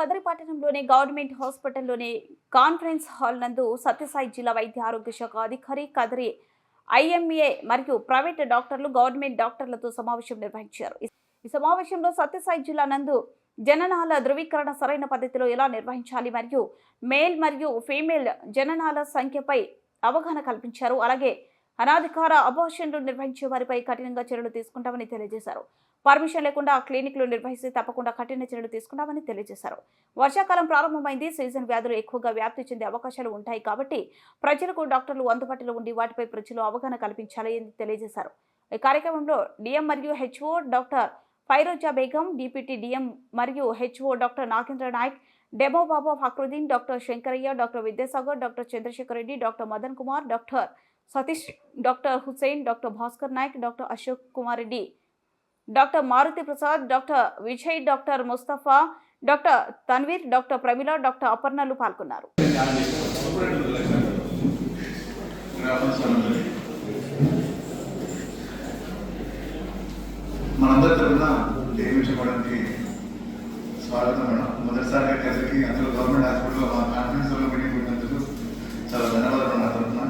కదరిపట్టణంలోని government హాస్పిటల్లోని conference hall నందు సత్యసాయి జిల్లా వైద్య ఆరోగ్య శాఖ అధికారి కదరి ఐఎంఏ మరియు ప్రైవేట్ డాక్టర్లు గవర్నమెంట్ డాక్టర్లతో సమావేశం నిర్వహించారు. ఈ- ఈ సమావేశంలో సత్యసాయి జిల్లా నందు జననాల ధృవీకరణ సరైన పద్ధతిలో ఎలా నిర్వహించాలి మరియు మేల్ మరియు ఫీమేల్ జననాల సంఖ్యపై అవగాహన కల్పించారు. అలాగే అనాధికార అబార్షన్లు నిర్వహించే వారిపై కఠినంగా చర్యలు తీసుకుంటామని తెలియజేశారు. పర్మిషన్ లేకుండా క్లినిక్లు నిర్వహిస్తే తప్పకుండా కఠిన చర్యలు తీసుకుంటామని తెలియజేశారు. వర్షాకాలం ప్రారంభమైంది సీజన్ వ్యాధులు ఎక్కువగా వ్యాప్తి చెందే అవకాశాలు ఉంటాయి కాబట్టి ప్రజలకు డాక్టర్లు అందుబాటులో ఉండి వాటిపై ప్రజలు అవగాహన కల్పించాలి అని తెలియజేశారు. ఈ కార్యక్రమంలో డిఎం మరియు HO doctor Firoza Begum deputy DM మరియు HO doctor Nagendra Naik డెబో Baba Fakruddin doctor Shankarayya doctor Vidyasagar doctor Chandrashekar Reddy doctor Madan Kumar doctor Satish doctor Hussain doctor Bhaskar Naik doctor Ashok Kumar Reddy doctor Maruthi Prasad doctor Vijay doctor Mustafa doctor Tanveer doctor Pramila doctor అపర్ణలు పాల్గొన్నారు మనందరి తరఫున నియమించబడానికి స్వాగతం madam మొదటిసారిగా కలిసి అందులో government హాస్పిటల్లో మా కాన్ఫరెన్స్లో మీటింగ్ పెట్టినందుకు చాలా ధన్యవాదాలు నా తరఫున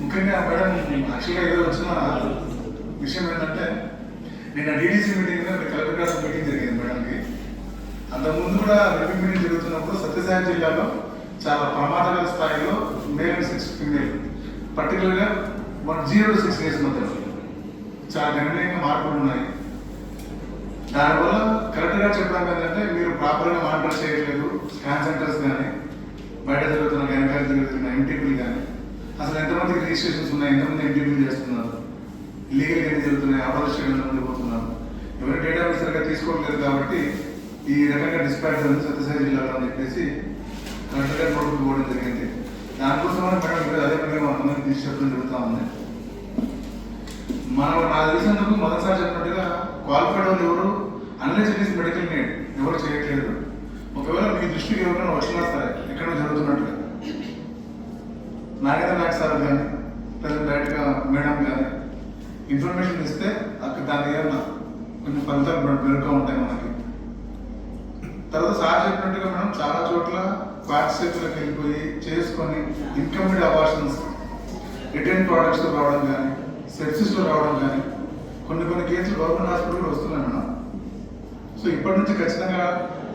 ముఖ్యంగా మేడం యాక్చువల్గా ఏదో వచ్చిన విషయం ఏంటంటే నిన్న డీడీసీ మీటింగ్ కలెక్టర్ గారి మీటింగ్ జరిగింది మేడంకి. అంతకుముందు కూడా రివ్యూ మీటింగ్ జరుగుతున్నప్పుడు సత్యసాయి జిల్లాలో చాలా ప్రమాదకర స్థాయిలో మేల్ అండ్ సిక్స్ ఫిమేల్ పర్టికులర్గా వన్ జీరో సిక్స్ డేస్ మధ్య చాలా గణనీయంగా మార్పులు ఉన్నాయి. దానివల్ల కరెక్ట్గా చెప్పడం ఏంటంటే మీరు ప్రాపర్గా మానిటర్ చేయట్లేదు స్కాన్ సెంటర్స్ కానీ బయట జరుగుతున్న గైనకాలు జరుగుతున్న ఎంటీపీలు కానీ అసలు ఎంతమందికి రిజిస్ట్రేషన్స్ ఉన్నాయి ఎంతమంది ఎంటీపీలు చేస్తున్నారు? ఇల్లీగల్ ఎన్ని జరుగుతున్నాయి అవర్స్లో ఉండిపోతున్నారు ఎవరి ఎవరు డేటా సరిగ్గా తీసుకోవట్లేదు కాబట్టి ఈ రకంగా డిస్పాచ్ ఉంది సత్యసాయి జిల్లాలో అని చెప్పేసి కరెక్ట్గా నోటుకు పోవడం జరిగింది. దానికోసమని మేడం ఇప్పుడు అదే పనిగా కొంతమంది తీసుకెళ్ళడం జరుగుతూ ఉంది. మనం నా తెలిసినందుకు మొదటిసారి చెప్పినట్టుగా క్వాలిఫైడ్ వాళ్ళు ఎవరు? Unless it is medical need ఎవరు చేయట్లేదు. ఒకవేళ మీ దృష్టికి ఎవరైనా వచ్చినా సరే ఎక్కడో జరుగుతున్నట్టుగా. నాగేంద్ర నాయక్ సార్ కానీ లేదా డైరెక్ట్గా మేడం కానీ ఇన్ఫర్మేషన్ ఇస్తే అక్కడ దాని ఏమన్నా కొన్ని ఫలితాలు మెరుగ్గా ఉంటాయి మనకి. తర్వాత సార్ చెప్పినట్టుగా మనం చాలా చోట్ల పాఠశాలకి వెళ్ళిపోయి చేసుకొని ఇన్కమ్ప్లీట్ అబార్షన్స్ రిటర్న్ ప్రోడక్ట్స్లో రావడం కానీ సెప్సిస్లో రావడం కానీ కొన్ని కొన్ని కేసులు గవర్నమెంట్ హాస్పిటల్ వస్తున్నాయి మేడం. సో ఇప్పటి నుంచి ఖచ్చితంగా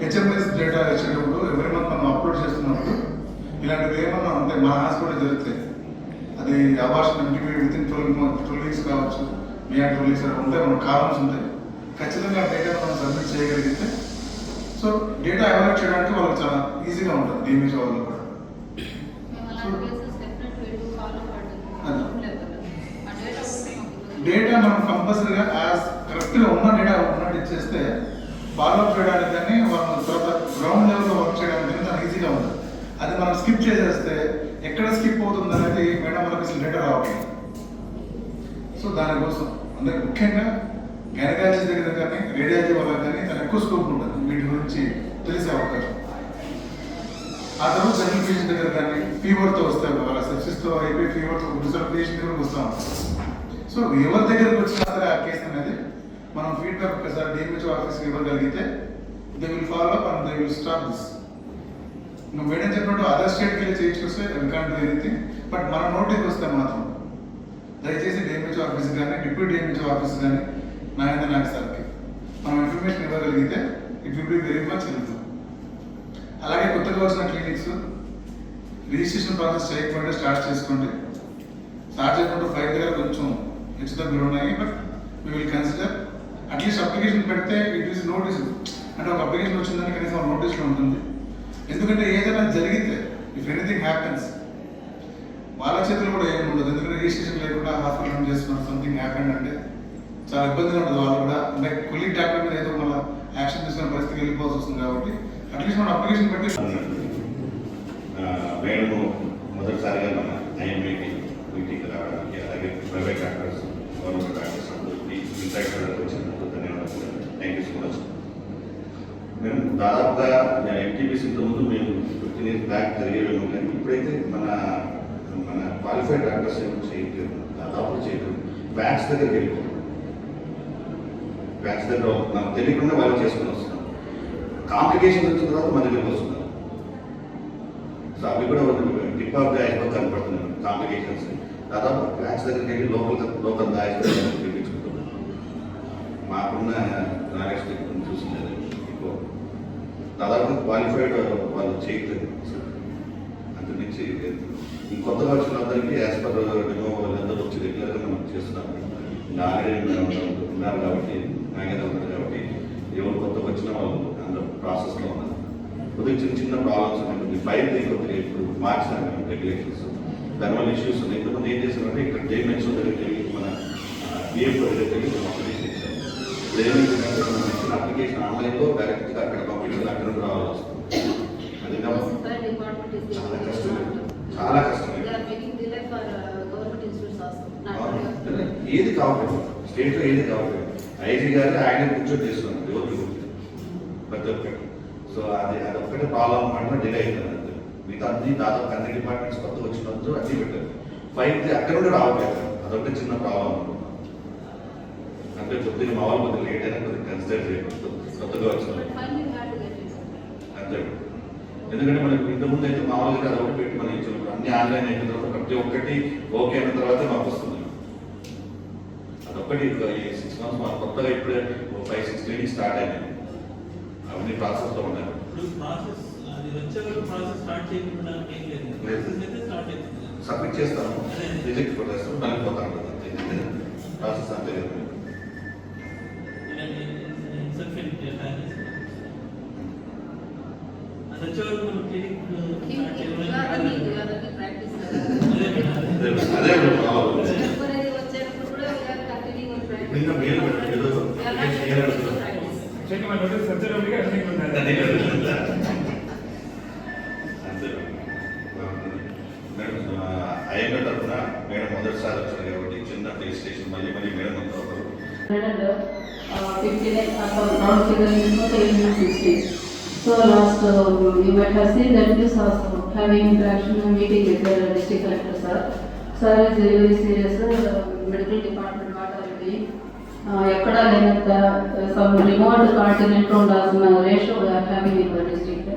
హెచ్ఎంఎస్ డేటా వచ్చేటప్పుడు ఎవరి మంత్ మనం అప్లోడ్ చేస్తున్నప్పుడు ఇలాంటివి ఏమన్నా ఉంటాయి మన హాస్పిటల్ జరుగుతాయి. అది abortion MTV with in twelve twelve weeks కావచ్చు. బియాండ్ ట్వెల్వ్ వీక్స్ ఉంటాయి. మన కాలమ్స్ ఉంటాయి. ఖచ్చితంగా డేటా మనం సబ్మిట్ చేయగలిగితే సో డేటా అవాయిడ్ చేయడానికి వాళ్ళకి చాలా ఈజీగా ఉంటుంది. డిఎంహెచ్ వాళ్ళు కూడా. ఆ డేటా మనం కంపల్సరీగా యాజ్ కరెక్ట్గా ఉన్న డేటా ఉన్నట్టు ఇచ్చేస్తే ఫాలోఅప్ చేయడానికి కానీ వాళ్ళు తర్వాత గ్రౌండ్ లెవెల్లో వర్క్ చేయడానికి కానీ చాలా ఈజీగా ఉంటుంది. అది మనం స్కిప్ చేసేస్తే ఎక్కడ స్కిప్ అవుతుంది అనేది మేడం మనకి అసలు డేటా రావట్లేదు సో దానికోసం అంటే ముఖ్యంగా గైనకాలజీ దగ్గర కానీ రేడియాలజీ వాళ్ళకి కానీ చాలా ఎక్కువ స్కోప్ ఉంటుంది. వీటి గురించి తెలిసే అవకాశం. ఆ తర్వాత జనరల్ పేషెంట్ దగ్గర కానీ ఫీవర్తో వస్తారు వాళ్ళ సెప్సిస్తో అయిపోయి ఫీవర్తో రిజర్వ్ పేషెంట్ దగ్గరకు వస్తాం సో ఎవరి దగ్గరకు వచ్చినా సరే ఆ కేసు అనేది మనం ఫీడ్బ్యాక్ ఒకసారి డిఎంహెచ్ ఆఫీస్కి ఇవ్వగలిగితే they will follow up and they will stop this నువ్వు మేడం చెప్పినట్టు అదర్ స్టేట్కి వెళ్ళి చేయించుకొస్తే వీ ఎనీథింగ్ బట్ మన నోటికి వస్తే మాత్రం దయచేసి డిఎంహెచ్ఓ ఆఫీస్ కానీ డిప్యూటీ డిఎంహెచ్ఓ ఆఫీస్ కానీ నాగేంద్ర నాయక్ సార్కి మనం ఇన్ఫర్మేషన్ ఇవ్వగలిగితే it will be very much helpful అలాగే కొత్తగా వచ్చిన క్లినిక్స్ రిజిస్ట్రేషన్ ప్రాసెస్ చేయకుండా స్టార్ట్ చేసుకోండి. స్టార్ట్ చేసుకుంటూ ఫైవ్ దగ్గర కొంచెం హెచ్చు తగ్గులు ఉన్నాయి but we will consider at least application పెడితే ఇట్ ఈస్ నోటీస్ అంటే ఒక అప్లికేషన్ వచ్చిందని కనీసం నోటీస్లో ఉంటుంది. ఎందుకంటే ఏదైనా జరిగితే ఇఫ్ ఎనీథింగ్ హ్యాపెన్స్ వాళ్ళ చేతులు కూడా ఏమి ఉండదు. ఎందుకంటే రిజిస్ట్రేషన్ లేకుండా హాస్పిటల్ రన్ చేసుకున్న సంథింగ్ హ్యాపెండ్ అంటే చాలా ఇబ్బందిగా ఉంటుంది వాళ్ళు కూడా. అంటే కొలీగ్ డాక్టర్ మీద ఏదో మళ్ళీ యాక్షన్ తీసుకునే పరిస్థితికి వెళ్ళిపోవాల్సి వస్తుంది కాబట్టి అట్లీస్ట్ మనం అప్లికేషన్ పెట్టి ఆ, మొదటిసారిగా మన ఐఎంఏకి మీటింగ్ రావడానికి అలాగే ప్రైవేట్ డాక్టర్స్ గవర్నమెంట్ డాక్టర్స్ అందరికీ ఇంట్రాక్ట్ వచ్చినందుకు ధన్యవాదాలు. థ్యాంక్ యూ సో మచ్ మేము దాదాపుగా ఎంటీబీస్ ఇంతకుముందు మేము ఫిఫ్టీన్ ఇయర్స్ బ్యాక్ జరిగేవి కానీ ఇప్పుడైతే మన మన క్వాలిఫైడ్ డాక్టర్స్ ఏమో చేయట్లేదు. దాదాపు చేయట్లేదు. బ్యాచ్ దగ్గరికి వెళ్ళిపోతాం బ్యాచ్ దగ్గర నాకు తెలియకుండా వాళ్ళు చేసుకుని వస్తున్నాం. కాంప్లికేషన్ వచ్చిన తర్వాత మన దగ్గరికి వస్తున్నాం. సో అవి కూడా టిప్ ఆఫ్ ది ఐస్బర్గ్ కనపడుతున్నాం కాంప్లికేషన్స్ దాదాపు క్రాక్స్ దగ్గరికి వెళ్ళి లోకల్ లోకల్ ది ఐస్బర్గ్ చూపించుకుంటున్నాం. మాకున్న నాలెడ్జ్ చూసింది అది. దాదాపు క్వాలిఫైడ్ వాళ్ళు చేయట్లేదు. అందు నుంచి ఇంకొత్తగా వచ్చిన అందరికీ యాజ్ పర్ డెమో వాళ్ళందరూ వచ్చి రెగ్యులర్గా మనం చేస్తున్నాం ఆల్రెడీ ఉన్నారు కాబట్టి నాగేదా ఉన్నారు కాబట్టి ఎవరు కొత్తగా వచ్చిన వాళ్ళు అందరూ ప్రాసెస్లో ఉన్నారు. కొద్దిగా చిన్న చిన్న ప్రాబ్లమ్స్ ఉన్నాయి. ఫైవ్ కొద్దిగా ఇప్పుడు మార్చినారు రెగ్యులేషన్స్ దానివల్ల ఇష్యూస్ ఉన్నాయి. ఇంతకుముందు ఏం చేశారంటే ఇక్కడ జేమెంట్స్ దగ్గరికి మన బిఎఫ్ దగ్గరికి వెళ్ళి ఇప్పుడు ఏమైందంటే మనం ఇచ్చిన అప్లికేషన్ ఆన్లైన్లో డైరెక్ట్గా అక్కడ పంపించాలి అక్కడ నుండి రావాలి వస్తుంది అది Municipal department is చాలా taking కష్టం this చాలా కష్టం They are making delay for uh, government institutes also. Not only- ఏది కావట్లేదు స్టేట్లో ఏది కావట్లేదు ఐజీ గారు ఆయన కూర్చొని చేస్తున్నారు. కూర్చొని ప్రతి ఒక్కటి సో అది అది ఒక్కటే ప్రాబ్లం అంటే డిలే అవుతుంది అంతే. మిగతా అన్ని దాదాపు అన్ని డిపార్ట్మెంట్స్ కొత్త వచ్చినందుకు అన్ని పెట్టారు. ఫైవ్ అక్కడ నుండి రావట్లేదు. అదొకటి చిన్న ప్రాబ్లం అంటే కొద్దిగా మా వాళ్ళు కొద్దిగా లేట్ అయినా కొద్దిగా కన్సిడర్ చేయకూడదు. కొత్తగా వచ్చిన. అంతే. ఎందుకంటే మనకి ఇంతకుముందు అయితే మామూలుగా అది ఒకటి పెట్టి మనం ఇచ్చినప్పుడు అన్ని ఆన్లైన్ అయిన తర్వాత ప్రతి ఒక్కటి ఓకే అయిన తర్వాత మాకు వస్తుంది. అదొక్కటి సిక్స్ మంత్స్ మాకు కొత్తగా ఇప్పుడే ఫైవ్ సిక్స్ ట్రైనింగ్ స్టార్ట్ అయినాయి. అవన్నీ ప్రాసెస్లో ఉన్నాయి. ప్రాసెస్ స్టార్ట్ అవుతుంది. సబ్మిట్ చేస్తాము. రిజెక్ట్ కొట్టేస్తాము. మళ్ళీ పోతా ప్రాసెస్ అంతే. మేడం ఐఎంఏ తరఫున మేడం మొదటిసారి వచ్చారు కాబట్టి చిన్న రిజిస్ట్రేషన్ మళ్ళీ మళ్ళీ మేడం అంతా ఒకరు and uh, 59 uh, so last you met her seen that is also having interaction meeting with district collector sir sir is really serious medical department water ఎక్కడ లేనంత సమ్ రిమోట్ కాంటినెంట్ ఉండాల్సిన ratio we are having in district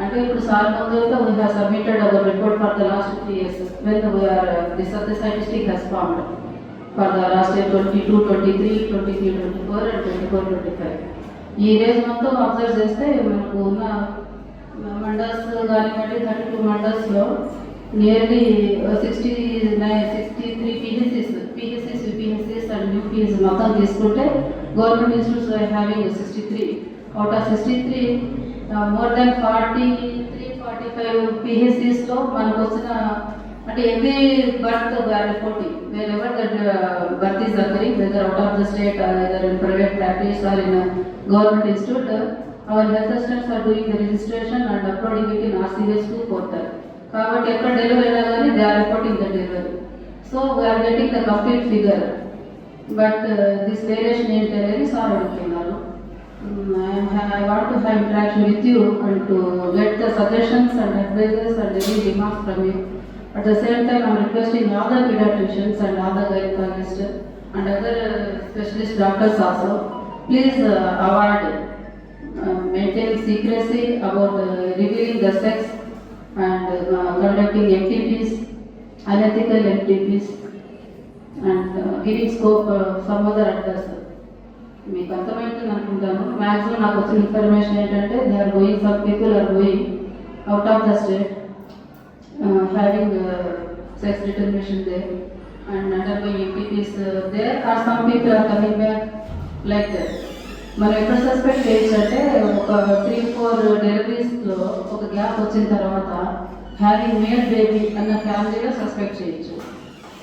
అంటే ఇప్పుడు sir ముందుగా we have submitted other report for the last three years when we are this of the statistic has formed for the last year twenty two twenty three twenty four twenty four twenty five ఈ race మొత్తం observe చేస్తే మనకు ఉన్న మండల్స్ కానివ్వండి thirty two మండల్స్లో nearly sixty nine sixty three PHCs PHCs UPHCs and UPS మొత్తం తీసుకుంటే government institutes having sixty three out of sixty three more than forty three forty five పిహెసిస్లో మనకు వచ్చిన అంటే every birth we are reporting wherever that birth is occurring whether out of the state either in private practice or in government institute our health assistants are doing the registration and uploading it in it in RCS2 కాబట్టి ఎక్కడ delivery అయినా కానీ they are reporting the delivery so we are getting the complete figure but this variation ఏంటి అనేది sir అడుగుతున్నారు. I want to have interaction with you and to get the suggestions and advises and any demands from you At the same time, I'm requesting all the pediatricians and all the gynecologists and other specialist doctors also, please uh, avoid uh, maintaining secrecy about uh, revealing the sex and uh, conducting MTPs, unethical MTPs and uh, giving scope uh, some other others. మీకు అర్థమైంటుంది అనుకుంటాను maximum నాకు వచ్చిన information ఏంటంటే they are going some people are going out of the state Uh, having uh, sex determination there. And undergoing MPPs uh, there or some people are coming back like that. మనం ఎక్కడ suspect చేయొచ్చంటే ఒక three four డెలివరీస్లో ఒక gap వచ్చిన తర్వాత having mad baby అన్న ఫ్యామిలీలో సస్పెక్ట్ చేయొచ్చు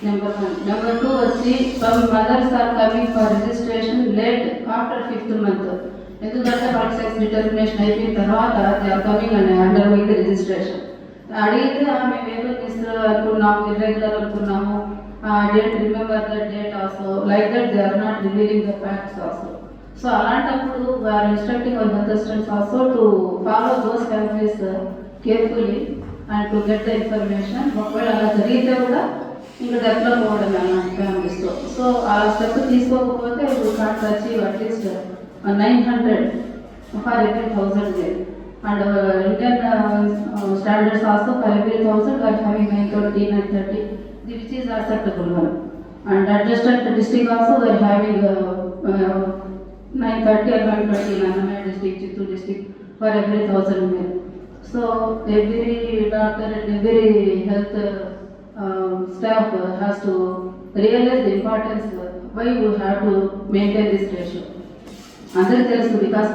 నెంబర్ వన్ నెంబర్ టూ వచ్చి some mothers are coming for registration late after fifth month ఎందుకంటే వాళ్ళకి సెక్స్ డిటర్మినేషన్ అయిపోయిన తర్వాత they are coming and under going registration అడిగితే "ఆ, మేము ఏదో మిస్ అనుకున్నాము ఇర్రెగ్యులర్ అనుకున్నాము date remember that date also like that they are not revealing the facts also so అలాంటప్పుడు we are instructing our health assistants also to follow those families carefully and to get the information ఒకవేళ అలా జరిగితే కూడా ఇంకా develop అవ్వడం అలాంటి ఫ్యామిలీస్తో so ఆ స్టెప్ తీసుకోకపోతే ఇప్పుడు cards achieve at least nine hundred for every thousand there. And uh, written uh, standards also for every thousand we having nine thirty, nine thirty, which is acceptable one. And adjusted district also we are having uh, uh, nine thirty or one twenty district, Chittoor district for every thousand there. So every doctor and every health uh, um, staff uh, has to realize the importance uh, why you have to maintain this ratio. అందరికీ తెలుసు because